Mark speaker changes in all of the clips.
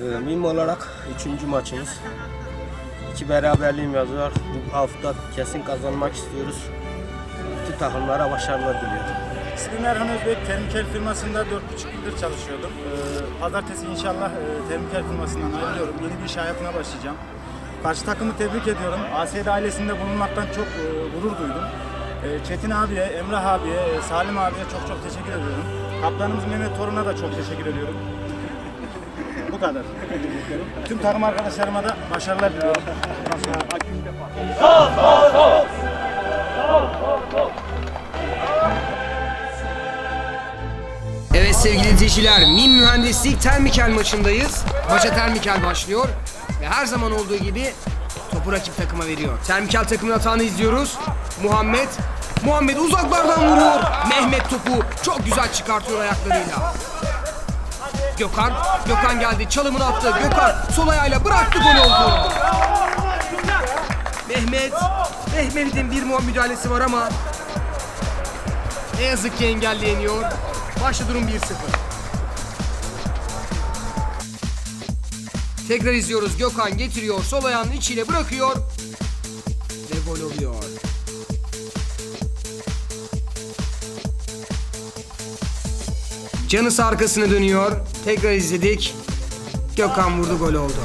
Speaker 1: Ee, Mim olarak üçüncü maçımız. İki beraberliğim yazıyor. Bu hafta kesin kazanmak istiyoruz. Bütün takımlara başarılar diliyorum.
Speaker 2: İsmim Erhan Özbek, Terimkel firmasında 4,5 yıldır çalışıyordum. Ee, pazartesi inşallah e, firmasından ayrılıyorum. Yeni bir iş hayatına başlayacağım. Karşı takımı tebrik ediyorum. ASD ailesinde bulunmaktan çok e, gurur duydum. E, Çetin abiye, Emrah abiye, e, Salim abiye çok çok teşekkür ediyorum. Kaptanımız Mehmet Torun'a da çok teşekkür ediyorum. Kadar. Tüm takım arkadaşlarıma da başarılar diliyorum.
Speaker 3: Evet sevgili izleyiciler, MİM Mühendislik Termikel maçındayız. Maça Termikel başlıyor ve her zaman olduğu gibi topu rakip takıma veriyor. Termikel takımın atağını izliyoruz. Muhammed, Muhammed uzaklardan vuruyor. Mehmet topu çok güzel çıkartıyor ayaklarıyla. Gökhan, Gökhan geldi, çalımını attı. Gökhan sol ayağıyla bıraktı gol oldu. Mehmet, Mehmet'in bir muha- müdahalesi var ama ne yazık ki engelleyemiyor. Başta durum 1-0. Tekrar izliyoruz. Gökhan getiriyor. Sol ayağının içiyle bırakıyor. Ve gol oluyor. Canısı arkasına dönüyor. Tekrar izledik. Gökhan vurdu gol oldu.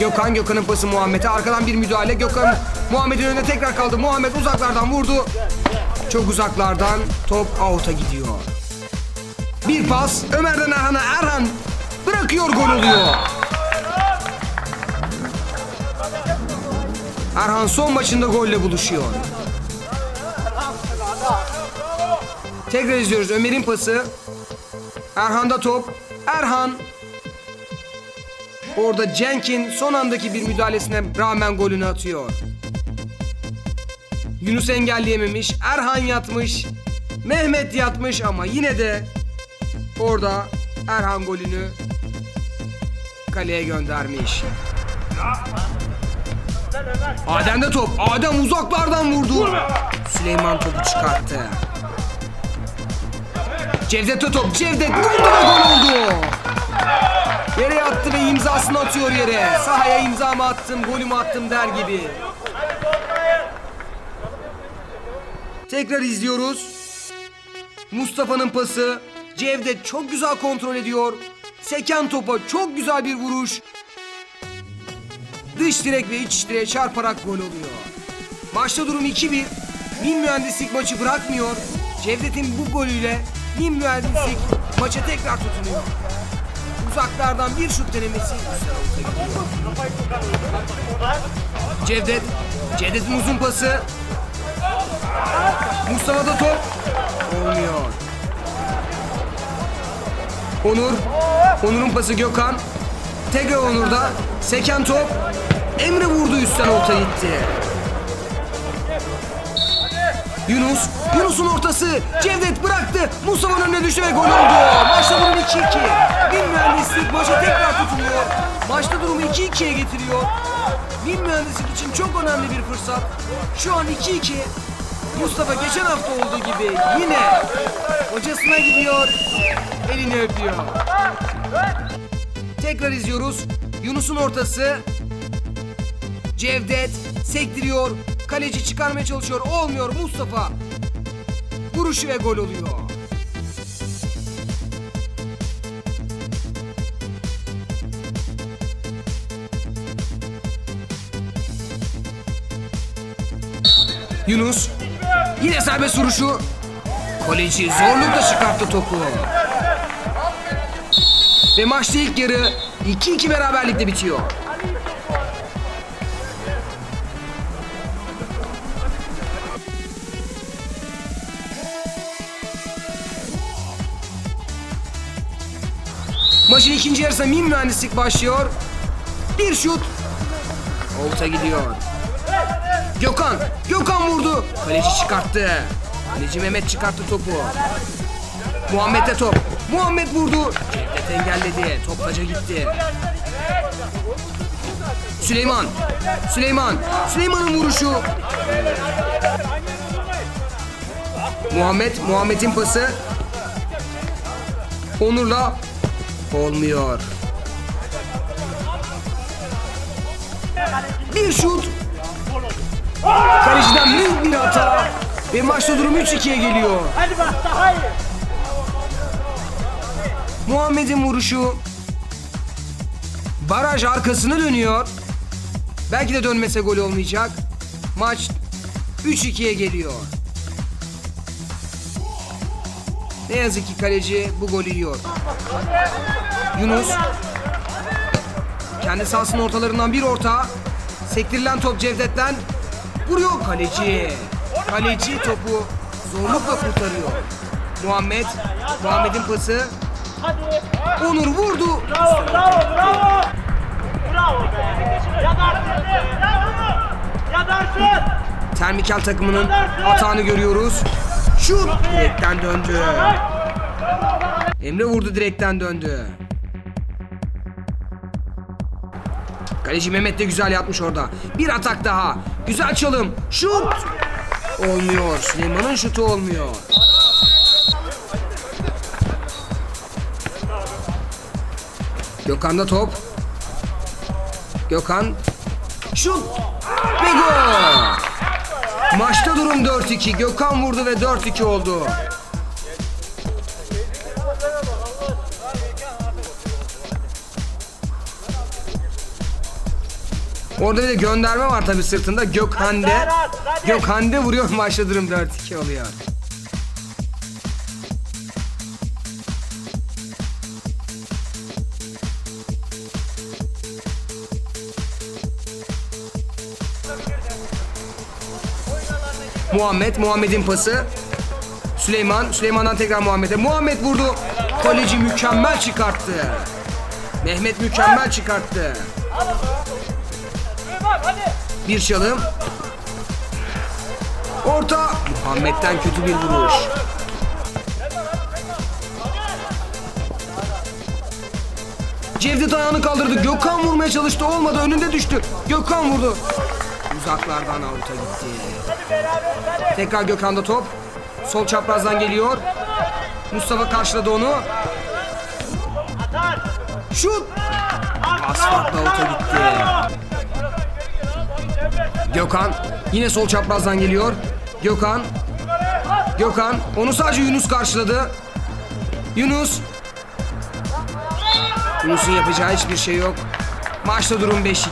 Speaker 3: Gökhan Gökhan'ın pası Muhammed'e. Arkadan bir müdahale. Gökhan Muhammed'in önünde tekrar kaldı. Muhammed uzaklardan vurdu. Çok uzaklardan top out'a gidiyor. Bir pas Ömer'den Erhan'a Erhan bırakıyor gol oluyor. Erhan son maçında golle buluşuyor. Tekrar izliyoruz Ömer'in pası. Erhan'da top. Erhan Orada Cenk'in son andaki bir müdahalesine rağmen golünü atıyor. Yunus engelleyememiş. Erhan yatmış. Mehmet yatmış ama yine de orada Erhan golünü kaleye göndermiş. Adem'de top. Adem uzaklardan vurdu. Süleyman topu çıkarttı. Cevdet'te top. Cevdet vurdu ve gol oldu. Yere yattı ve imzasını atıyor yere. Sahaya imzamı attım, golümü attım der gibi. Tekrar izliyoruz. Mustafa'nın pası. Cevdet çok güzel kontrol ediyor. Seken topa çok güzel bir vuruş. Dış direk ve iç direğe çarparak gol oluyor. Maçta durum 2-1. Mim Mühendislik maçı bırakmıyor. Cevdet'in bu golüyle Mim Mühendislik maça tekrar tutunuyor. Uzaklardan bir şut denemesi. Cevdet. Cevdet'in uzun pası. Mustafa'da top. Olmuyor. Onur. Onur'un pası Gökhan. Tekrar Onur'da. Seken top. Emre vurdu üstten olta gitti. Yunus, Yunus'un ortası. Cevdet bıraktı. Mustafa'nın önüne düştü ve gol oldu. Maçta durum 2-2. Bin mühendislik maça tekrar tutunuyor. Maçta durumu 2-2'ye getiriyor. Bin mühendislik için çok önemli bir fırsat. Şu an 2-2. Mustafa geçen hafta olduğu gibi yine hocasına gidiyor. Elini öpüyor. Tekrar izliyoruz. Yunus'un ortası. Cevdet sektiriyor. Kaleci çıkarmaya çalışıyor. Olmuyor Mustafa. Vuruşu ve gol oluyor. Yunus yine serbest vuruşu. Kaleci zorlukla çıkarttı topu. Ve maçta ilk yarı 2-2 beraberlikle bitiyor. Maçın ikinci yarısında Mim Mühendislik başlıyor. Bir şut. Olta gidiyor. Gökhan. Gökhan vurdu. Kaleci çıkarttı. Kaleci Mehmet çıkarttı topu. Muhammed'e top. Muhammed vurdu. Cevdet engelledi. Top taca gitti. Süleyman. Süleyman. Süleyman'ın vuruşu. Muhammed. Muhammed'in pası. Onur'la Olmuyor. Bir şut. Kaleciden büyük bir hata. Ve maçta durum 3-2'ye geliyor.
Speaker 4: Hadi bak daha iyi.
Speaker 3: Muhammed'in vuruşu. Baraj arkasını dönüyor. Belki de dönmese gol olmayacak. Maç 3-2'ye geliyor. Ne yazık ki kaleci bu golü yiyor. Yunus kendi sahasının ortalarından bir orta. Sektirilen top Cevdet'ten vuruyor kaleci. Kaleci topu zorlukla kurtarıyor. Muhammed, Muhammed'in pası. Onur vurdu.
Speaker 4: Bravo bravo bravo. Bravo be. Yadarsın. Yadarsın.
Speaker 3: Termikel takımının atağını görüyoruz. Şut direkten döndü. Emre vurdu direkten döndü. Kaleci Mehmet de güzel yatmış orada. Bir atak daha. Güzel çalım. Şut. Olmuyor. Süleyman'ın şutu olmuyor. Gökhan'da top. Gökhan. Şut. Ve gol. Maçta durum 4-2. Gökhan vurdu ve 4-2 oldu. Orada bir de gönderme var tabii sırtında. Gökhan'de. Gökhan'de vuruyor maçta durum 4-2 oluyor. Muhammed, Muhammed'in pası. Süleyman, Süleyman'dan tekrar Muhammed'e. Muhammed vurdu. Kaleci mükemmel çıkarttı. Mehmet mükemmel çıkarttı. Bir çalım. Orta. Muhammed'den kötü bir vuruş. Cevdet ayağını kaldırdı. Gökhan vurmaya çalıştı. Olmadı. Önünde düştü. Gökhan vurdu. Uzaklardan avuta gitti. Tekrar Gökhan'da top. Sol çaprazdan geliyor. Mustafa karşıladı onu. Şut. Asfaltla avuta gitti. Gökhan yine sol çaprazdan geliyor. Gökhan. Gökhan onu sadece Yunus karşıladı. Yunus. Yunus'un yapacağı hiçbir şey yok. Maçta durum 5-2.